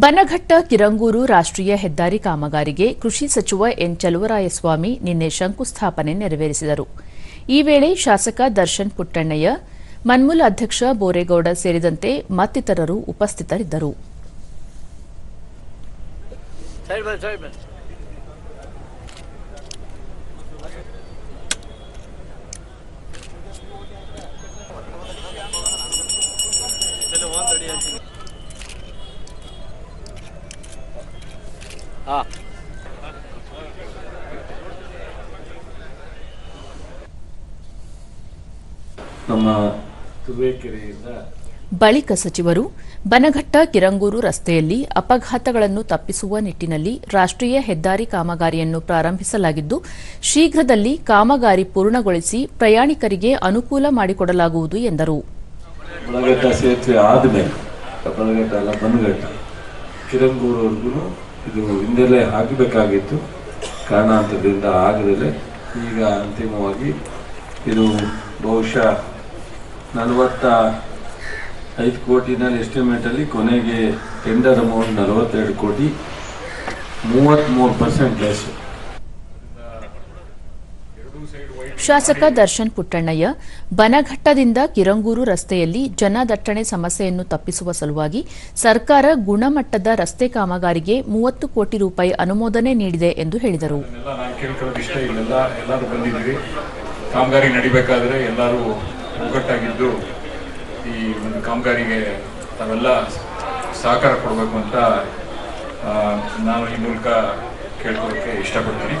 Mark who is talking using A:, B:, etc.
A: ಬನಘಟ್ಟ ಕಿರಂಗೂರು ರಾಷ್ಟ್ರೀಯ ಹೆದ್ದಾರಿ ಕಾಮಗಾರಿಗೆ ಕೃಷಿ ಸಚಿವ ಎನ್ ಚಲುವರಾಯಸ್ವಾಮಿ ನಿನ್ನೆ ಶಂಕುಸ್ಥಾಪನೆ ನೆರವೇರಿಸಿದರು. ಈ ವೇಳೆ ಶಾಸಕ ದರ್ಶನ್ ಪುಟ್ಟಣ್ಣಯ್ಯ ಮನ್ಮೂಲ ಅಧ್ಯಕ್ಷ ಬೋರೇಗೌಡ ಸೇರಿದಂತೆ ಮತ್ತಿತರರು ಉಪಸ್ಥಿತರಿದ್ದರು.
B: ನಮ್ಮ ತುರುವೇಕೆರೆಯಿಂದ
A: ಬಳಿಕ ಸಚಿವರು ಬನಘಟ್ಟ ಕಿರಂಗೂರು ರಸ್ತೆಯಲ್ಲಿ ಅಪಘಾತಗಳನ್ನು ತಪ್ಪಿಸುವ ನಿಟ್ಟಿನಲ್ಲಿ ರಾಷ್ಟ್ರೀಯ ಹೆದ್ದಾರಿ ಕಾಮಗಾರಿಯನ್ನು ಪ್ರಾರಂಭಿಸಲಾಗಿದ್ದು ಶೀಘ್ರದಲ್ಲಿ ಕಾಮಗಾರಿ ಪೂರ್ಣಗೊಳಿಸಿ ಪ್ರಯಾಣಿಕರಿಗೆ ಅನುಕೂಲ ಮಾಡಿಕೊಡಲಾಗುವುದು ಎಂದರು.
B: ಸೇತುವೆ ಆದಮೇಲೆ ಬಳಗಟ್ಟ ಅಲ್ಲ ಬನ್ಗಟ್ಟ ಕಿರಂಗೂರವರೆಗೂ ಇದು ಹಿಂದೆಲ್ಲೇ ಆಗಬೇಕಾಗಿತ್ತು ಕಾರಣಾಂತರದಿಂದ ಆಗದಲ್ಲೇ ಈಗ ಅಂತಿಮವಾಗಿ ಇದು ಬಹುಶಃ ನಲವತ್ತ ಐದು ಕೋಟಿನಲ್ಲಿ ಎಸ್ಟಿಮೇಟಲ್ಲಿ ಕೊನೆಗೆ ಟೆಂಡರ್ ಅಮೌಂಟ್ ನಲವತ್ತೆರಡು ಕೋಟಿ ಮೂವತ್ತ್ಮೂರು ಪರ್ಸೆಂಟ್ ಲೆಸ್
A: ಶಾಸಕ ದರ್ಶನ್ ಪುಟ್ಟಣ್ಣಯ್ಯ, ಬನಘಟ್ಟದಿಂದ ಕಿರಂಗೂರು ರಸ್ತೆಯಲ್ಲಿ ಜನದಟ್ಟಣೆ ಸಮಸ್ಯೆಯನ್ನು ತಪ್ಪಿಸುವ ಸಲುವಾಗಿ ಸರ್ಕಾರ ಗುಣಮಟ್ಟದ ರಸ್ತೆ ಕಾಮಗಾರಿಗೆ ಮೂವತ್ತು ಕೋಟಿ ರೂಪಾಯಿ ಅನುಮೋದನೆ ನೀಡಿದೆ ಎಂದು ಹೇಳಿದರು.
C: ಕಾಮಗಾರಿ ನಡಿಬೇಕಾದ್ರೆ ಎಲ್ಲರೂ ಒಗ್ಗಟ್ಟಾಗಿದ್ದು ಈ ಒಂದು ಕಾಮಗಾರಿಗೆ ತಾವೆಲ್ಲ ಸಹಕಾರ ಕೊಡಬೇಕು ಅಂತ ನಾನು ಈ ಮೂಲಕ ಕೇಳ್ಕೊಳ್ಳೋಕ್ಕೆ ಇಷ್ಟಪಡ್ತೀನಿ.